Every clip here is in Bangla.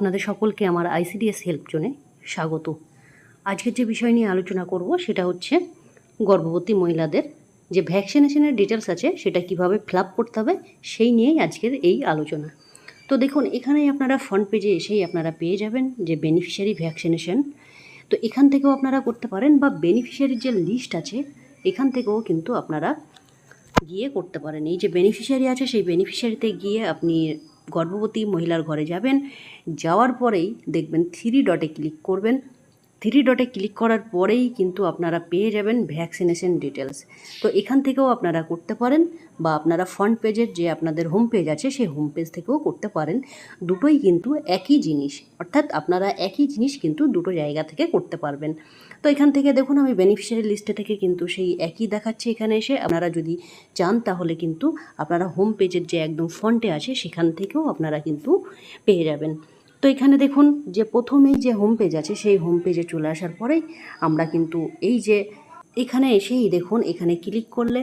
আপনাদের সকলকে আমার আইসিডিএস হেল্প জোনে স্বাগত। আজকের যে বিষয় নিয়ে আলোচনা করব সেটা হচ্ছে গর্ভবতী মহিলাদের যে ভ্যাকসিনেশনের ডিটেলস আছে সেটা কীভাবে ফিল করতে হবে সেই নিয়েই আজকের এই আলোচনা। তো দেখুন, এখানেই আপনারা ফ্রন্ট পেজে এসেই আপনারা পেয়ে যাবেন যে বেনিফিশিয়ারি ভ্যাকসিনেশন তো এখান থেকেও আপনারা করতে পারেন বা বেনিফিশিয়ারির যে লিস্ট আছে, এখান থেকেও কিন্তু আপনারা গিয়ে করতে পারেন। এই যে বেনিফিশিয়ারি আছে, সেই বেনিফিশিয়ারিতে গিয়ে আপনি গর্ভবতী মহিলার ঘরে যাবেন যাওয়ার পরেই দেখবেন থ্রি ডটে ক্লিক করবেন। থ্রি ডটে ক্লিক করার পরেই কিন্তু আপনারা পেয়ে যাবেন ভ্যাকসিনেশন ডিটেলস তো এখান থেকেও আপনারা করতে পারেন বা আপনারা ফ্রন্ট পেজের যে আপনাদের হোম পেজ আছে, সেই হোম পেজ থেকেও করতে পারেন। দুটোই কিন্তু একই জিনিস, অর্থাৎ আপনারা একই জিনিস কিন্তু দুটো জায়গা থেকে করতে পারবেন। তো এখান থেকে দেখুন, আমি বেনিফিশিয়ারি লিস্টে থেকে কিন্তু সেই একই দেখাচ্ছে এখানে এসে। আপনারা যদি চান, তাহলে কিন্তু আপনারা হোম পেজের যে একদম ফ্রন্টে আছে, সেখান থেকেও আপনারা কিন্তু পেয়ে যাবেন। তো এখানে দেখুন যে প্রথমেই যে হোম পেজ আছে, সেই হোম পেজে চলে আসার পরেই আমরা কিন্তু এই যে এখানে এসেই দেখুন, এখানে ক্লিক করলে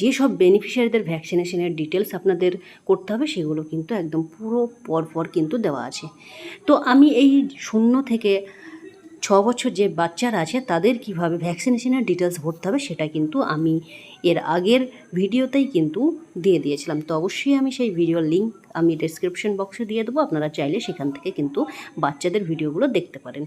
যেসব বেনিফিশিয়ারিদের ভ্যাকসিনেশনের ডিটেলস আপনাদের করতে হবে, সেগুলো কিন্তু একদম পুরো পরপর কিন্তু দেওয়া আছে। তো আমি এই শূন্য থেকে ছ বছর যে বাচ্চারা আছে, তাদের কীভাবে ভ্যাকসিনেশনের ডিটেলস ভরতে হবে, সেটা কিন্তু আমি এর আগের ভিডিওতেই কিন্তু দিয়ে দিয়েছিলাম। তো অবশ্যই আমি সেই ভিডিওর লিঙ্ক আমি ডেসক্রিপশন বক্সে দিয়ে দেবো। আপনারা চাইলে সেখান থেকে কিন্তু বাচ্চাদের ভিডিওগুলো দেখতে পারেন।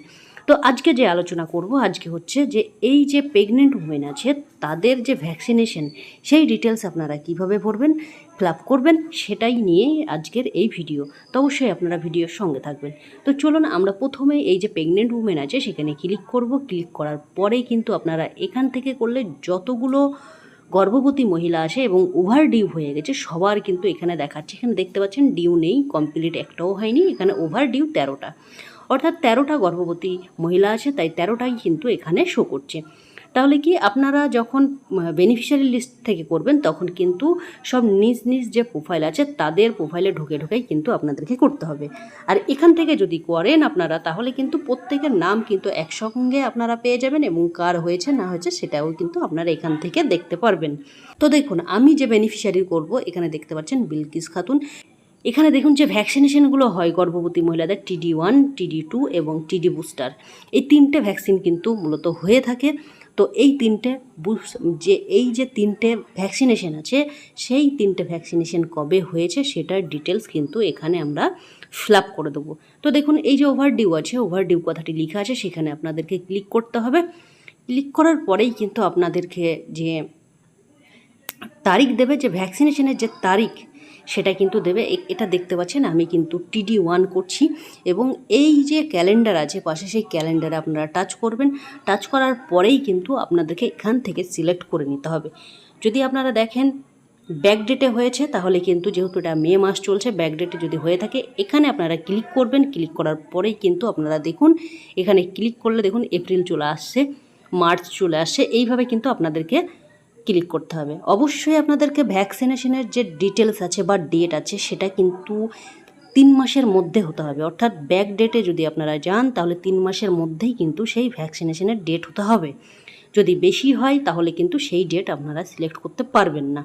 তো আজকে যে আলোচনা করব, আজকে হচ্ছে যে এই যে প্রেগনেন্ট উমেন আছে, তাদের যে ভ্যাকসিনেশন সেই ডিটেলস আপনারা কীভাবে ভরবেন ফিল করবেন, সেটাই নিয়েই আজকের এই ভিডিও তো অবশ্যই আপনারা ভিডিওর সঙ্গে থাকবেন। তো চলুন আমরা প্রথমে এই যে প্রেগনেন্ট উমেন আছে, সেখানে ক্লিক করব। ক্লিক করার পরেই কিন্তু আপনারা এখান থেকে করলে যতগুলো গর্ভবতী মহিলা আছে এবং ওভার ডিউ হয়ে গেছে, সবার কিন্তু এখানে দেখাচ্ছে। এখানে দেখতে পাচ্ছেন ডিউ নেই কমপ্লিট একটাও হয়নি, এখানে ওভার ডিউ তেরোটা। অর্থাৎ তেরোটা গর্ভবতী মহিলা আছে, তাই তেরোটাই কিন্তু এখানে শো করছে। তাহলে কি আপনারা যখন বেনিফিশিয়ারি লিস্ট থেকে করবেন, তখন কিন্তু সব নিজ নিজ যে প্রোফাইল আছে, তাদের প্রোফাইলে ঢুকে ঢুকেই কিন্তু আপনাদেরকে করতে হবে। আর এখান থেকে যদি করেন আপনারা, তাহলে কিন্তু প্রত্যেকের নাম কিন্তু একসঙ্গে আপনারা পেয়ে যাবেন এবং কার হয়েছে, না হয়েছে, সেটাও কিন্তু আপনারা এখান থেকে দেখতে পারবেন। তো দেখুন, আমি যে বেনিফিশিয়ারি করব, এখানে দেখতে পাচ্ছেন বিলকিস খাতুন। এখানে দেখুন যে ভ্যাকসিনেশনগুলো হয় গর্ভবতী মহিলাদের টিডি ওয়ান টিডি টু এবং টিডি বুস্টার এই তিনটে ভ্যাকসিন কিন্তু মূলত হয়ে থাকে। তো এই তিনটে যে এই যে তিনটে ভ্যাকসিনেশন আছে, সেই তিনটে ভ্যাকসিনেশন কবে হয়েছে সেটার ডিটেলস কিন্তু এখানে আমরা ফিল করে দেবো। তো দেখুন, এই যে ওভারডিউ আছে ওভারডিউ কথাটি লেখা আছে, সেখানে আপনাদেরকে ক্লিক করতে হবে। ক্লিক করার পরেই কিন্তু আপনাদেরকে যে তারিখ দেবে, যে ভ্যাকসিনেশনের যে তারিখ সেটা কিন্তু দেবে। এটা দেখতে পাচ্ছেন, আমি কিন্তু টিডি ওয়ান করছি এবং এই যে ক্যালেন্ডার আছে, পাশে সেই ক্যালেন্ডারে আপনারা টাচ করবেন। টাচ করার পরেই কিন্তু আপনাদেরকে এখান থেকে সিলেক্ট করে নিতে হবে। যদি আপনারা দেখেন ব্যাক ডেটে হয়েছে, তাহলে কিন্তু যেহেতু এটা মে মাস চলছে ব্যাক ডেটে যদি হয়ে থাকে, এখানে আপনারা ক্লিক করবেন। ক্লিক করার পরেই কিন্তু আপনারা দেখুন, এখানে ক্লিক করলে দেখুন এপ্রিল চলে আসছে মার্চ চলে আসছে। এইভাবে কিন্তু আপনাদেরকে ক্লিক করতে হবে। অবশ্যই আপনাদেরকে ভ্যাকসিনেশনের যে ডিটেলস আছে বা ডেট আছে, সেটা কিন্তু তিন মাসের মধ্যে হতে হবে। অর্থাৎ ব্যাক ডেটে যদি আপনারা যান, তাহলে তিন মাসের মধ্যেই কিন্তু সেই ভ্যাকসিনেশনের ডেট হতে হবে। যদি বেশি হয়, তাহলে কিন্তু সেই ডেট আপনারা সিলেক্ট করতে পারবেন না।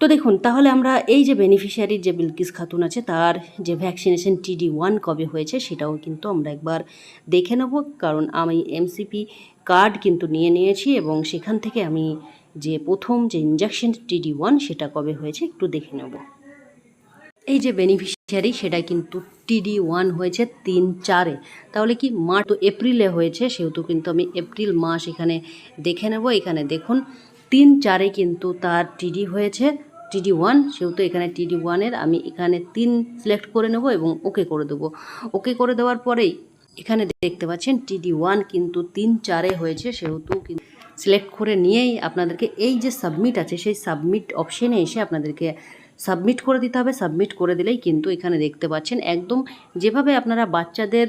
তো দেখুন, তাহলে আমরা এই যে বেনিফিশিয়ারির যে বিলকিস খাতুন আছে, তার যে ভ্যাকসিনেশন টিডি ওয়ান কবে হয়েছে, সেটাও কিন্তু আমরা একবার দেখে নেব। কারণ আমি এমসিপি কার্ড কিন্তু নিয়ে নিয়েছি এবং সেখান থেকে আমি যে প্রথম যে ইঞ্জেকশন টিডি ওয়ান সেটা কবে হয়েছে একটু দেখে নেব। এই যে বেনিফিশিয়ারি সেটা কিন্তু টিডি ওয়ান হয়েছে তিন চারে। তাহলে কি মার্চ এপ্রিলে হয়েছে, সেহেতু কিন্তু আমি এপ্রিল মাস এখানে দেখে নেব। এখানে দেখুন, তিন চারে কিন্তু তার টিডি হয়েছে টিডি ওয়ান সেহেতু এখানে টিডি ওয়ানের আমি এখানে তিন সিলেক্ট করে নেব এবং ওকে করে দেবো। ওকে করে দেওয়ার পরেই এখানে দেখতে পাচ্ছেন টিডি ওয়ান কিন্তু তিন চারে হয়েছে, সেহেতু কিন্তু সিলেক্ট করে নিয়েই আপনাদেরকে এই যে সাবমিট আছে, সেই সাবমিট অপশানে এসে আপনাদেরকে সাবমিট করে দিতে হবে। সাবমিট করে দিলেই কিন্তু এখানে দেখতে পাচ্ছেন, একদম যেভাবে আপনারা বাচ্চাদের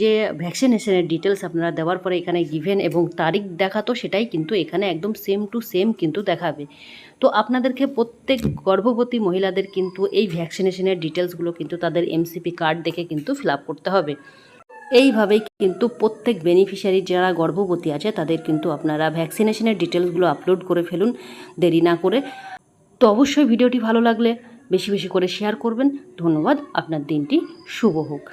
যে ভ্যাকসিনেশনের ডিটেলস আপনারা দেওয়ার পরে এখানে গিভেন এবং তারিখ দেখাতো, সেটাই কিন্তু এখানে একদম সেম টু সেম কিন্তু দেখাবে। তো আপনাদেরকে প্রত্যেক গর্ভবতী মহিলাদের কিন্তু এই ভ্যাকসিনেশনের ডিটেলসগুলো কিন্তু তাদের এমসিপি কার্ড দেখে কিন্তু ফিল করতে হবে। এইভাবেই কিন্তু প্রত্যেক বেনিফিশিয়ারি যারা গর্ভবতী আছে, তাদের কিন্তু আপনারা ভ্যাকসিনেশনের ডিটেলসগুলো আপলোড করে ফেলুন। দেরি না করে। তো অবশ্যই ভিডিওটি ভালো লাগলে বেশি বেশি করে শেয়ার করবেন। ধন্যবাদ। আপনার দিনটি শুভ হোক।